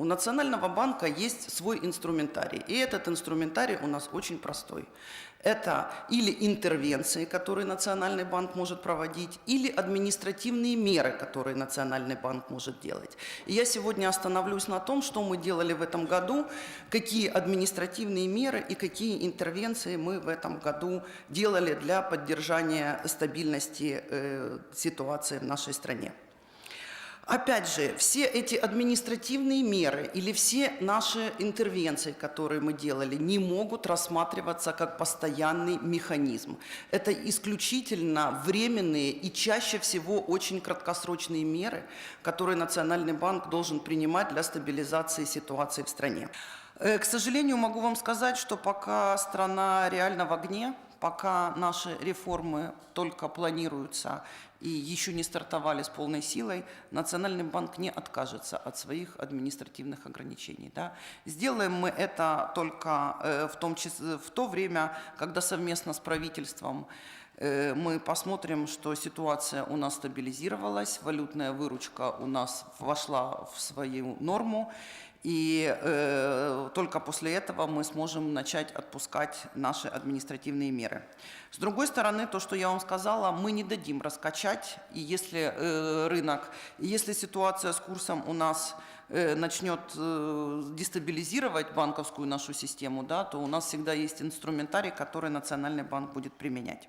У Национального банка есть свой инструментарий, и этот инструментарий у нас очень простой. Это или интервенции, которые Национальный банк может проводить, или административные меры, которые Национальный банк может делать. И я сегодня остановлюсь на том, что мы делали в этом году, какие административные меры и какие интервенции мы в этом году делали для поддержания стабильности э, ситуации в нашей стране. Опять же, все эти административные меры или все наши интервенции, которые мы делали, не могут рассматриваться как постоянный механизм. Это исключительно временные и чаще всего очень краткосрочные меры, которые Национальный банк должен принимать для стабилизации ситуации в стране. Э, К сожалению, могу вам сказать, что пока страна реально в огне, пока наши реформы только планируются и еще не стартовали с полной силой, Национальный банк не откажется от своих административных ограничений. Да. Сделаем мы это только э, в, том числе, в то время, когда совместно с правительством мы посмотрим, что ситуация у нас стабилизировалась, валютная выручка у нас вошла в свою норму, и э, только после этого мы сможем начать отпускать наши административные меры. С другой стороны, то, что я вам сказала, мы не дадим раскачать, и если э, рынок, и если ситуация с курсом у нас э, начнет э, дестабилизировать банковскую нашу систему, да, то у нас всегда есть инструментарий, который Национальный банк будет применять.